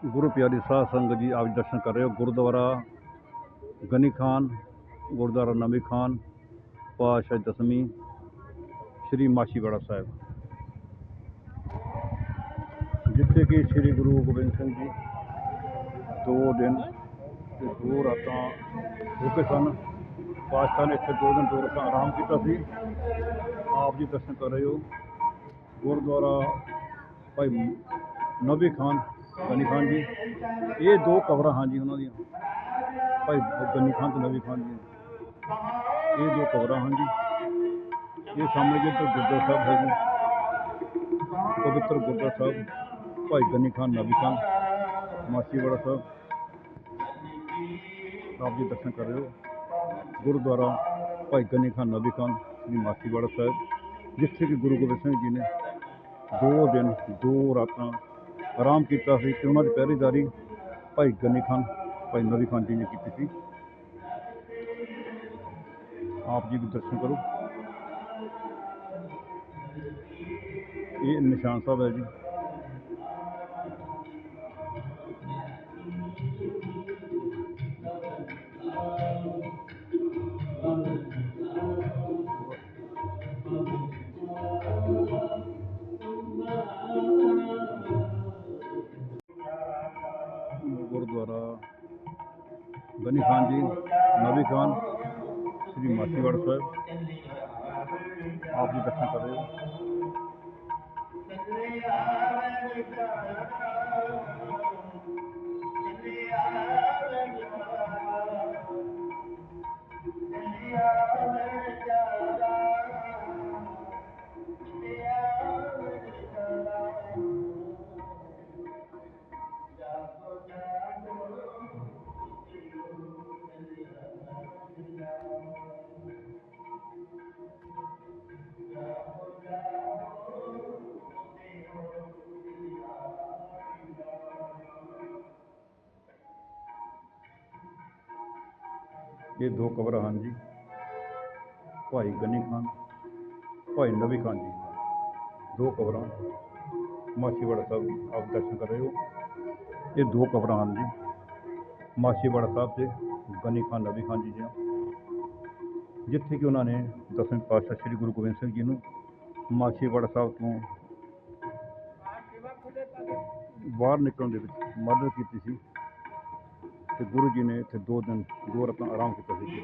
ਗੁਰੂ ਪਿਆਰੀ ਸਾਧ ਸੰਗਤ ਜੀ, ਆਪ ਦਰਸ਼ਨ ਕਰ ਰਹੇ ਹੋ। ਗੁਰਦੁਆਰਾ ਗਨੀ ਖਾਨ, ਗੁਰਦੁਆਰਾ ਨਵੀ ਖਾਨ, ਪਾਤਸ਼ਾਹ ਦਸਵੀਂ, ਸ੍ਰੀ ਮਾਸ਼ੀਵਾੜਾ ਸਾਹਿਬ। ਜਿੱਥੇ ਕਿ ਸ੍ਰੀ ਗੁਰੂ ਗੋਬਿੰਦ ਸਿੰਘ ਜੀ ਦੋ ਦਿਨ ਤੇ ਦੋ ਰਾਤਾਂ ਰੁਕੇ ਸਨ। ਪਾਤਸ਼ਾਹ ਨੇ ਇੱਥੇ ਦੋ ਦਿਨ ਦੋ ਰਾਤਾਂ ਆਰਾਮ ਕੀਤਾ ਸੀ। ਆਪ ਜੀ ਦਰਸ਼ਨ ਕਰ ਰਹੇ ਹੋ। ਗੁਰਦੁਆਰਾ ਭਾਈ ਨਬੀ ਖਾਨ ਗਨੀ ਖਾਨ ਜੀ। ਇਹ ਦੋ ਕਬਰਾਂ ਹਨ ਜੀ ਉਹਨਾਂ ਦੀਆਂ। ਭਾਈ ਗਨੀ ਖਾਨ ਤੇ ਨਬੀ ਖਾਨ ਜੀ। ਇਹ ਦੋ ਕਬਰਾਂ ਹਨ ਜੀ। ਇਹ ਸਾਹਮਣੇ ਜੀ ਗੁਰਦੁਆਰਾ ਸਾਹਿਬ ਹੈ ਜੀ। ਪਵਿੱਤਰ ਗੁਰਦੁਆਰਾ ਸਾਹਿਬ। ਭਾਈ ਗਨੀ ਖਾਨ ਨਬੀ ਖਾਨ ਮਾਛੀਵਾੜਾ ਸਾਹਿਬ। ਆਪ ਜੀ ਦਰਸ਼ਨ ਕਰ ਰਹੇ ਹੋ। ਗੁਰਦੁਆਰਾ ਭਾਈ ਗਨੀ ਖਾਨ ਨਬੀ ਖਾਨ ਸ੍ਰੀ ਮਾਛੀਵਾੜਾ ਸਾਹਿਬ। ਜਿੱਥੇ ਕਿ ਗੁਰੂ ਗੋਬਿੰਦ ਸਿੰਘ ਜੀ ਨੇ ਦੋ ਦਿਨ, ਦੋ ਰਾਤਾਂ ਆਰਾਮ ਕੀਤਾ ਸੀ ਤੇ ਉਹਨਾਂ ਦੀ ਪਹਿਰੇਦਾਰੀ ਭਾਈ ਗਨੀ ਖਾਨ, ਭਾਈ ਨਬੀ ਖਾਨ ਜੀ ਨੇ ਕੀਤੀ ਸੀ। ਆਪ ਜੀ ਵੀ ਦਰਸ਼ਨ ਕਰੋ। ਇਹ ਨਿਸ਼ਾਨ ਸਾਹਿਬ ਹੈ ਜੀ। ਗਨੀ ਖਾਨ ਜੀ ਨਬੀ ਖਾਨ ਸ੍ਰੀ ਮਾਛੀਵਾੜਾ ਸਾਹਿਬ। ਆਪ ਜੀ ਦਰਸ਼ਨ ਕਰ ਰਹੇ ਹੋ। ਇਹ ਦੋ ਕਬਰਾਂ ਹਨ ਜੀ। ਭਾਈ ਗਨੀ ਖਾਨ, ਭਾਈ ਨਬੀ ਖਾਨ ਜੀ। ਦੋ ਕਬਰਾਂ, ਮਾਛੀਵਾੜਾ ਸਾਹਿਬ ਆਪ ਦਰਸ਼ਨ ਕਰ ਰਹੇ ਹੋ। ਇਹ ਦੋ ਕਬਰਾਂ ਹਨ ਜੀ। ਮਾਛੀਵਾੜਾ ਸਾਹਿਬ ਤੇ ਗਨੀ ਖਾਨ ਨਬੀ ਖਾਨ ਜੀ ਦੀਆਂ। ਜਿੱਥੇ ਕਿ ਉਹਨਾਂ ਨੇ ਦਸਵੇਂ ਪਾਤਸ਼ਾਹ ਸ੍ਰੀ ਗੁਰੂ ਗੋਬਿੰਦ ਸਿੰਘ ਜੀ ਨੂੰ ਮਾਛੀਵਾੜਾ ਸਾਹਿਬ ਤੋਂ ਬਾਹਰ ਨਿਕਲਣ ਦੇ ਵਿੱਚ ਮਦਦ ਕੀਤੀ ਸੀ। ਤੇ ਗੁਰੂ ਜੀ ਨੇ ਇੱਥੇ ਦੋ ਦਿਨ ਦੋ ਆਪਣਾ ਆਰਾਮ ਕੀਤਾ ਸੀ।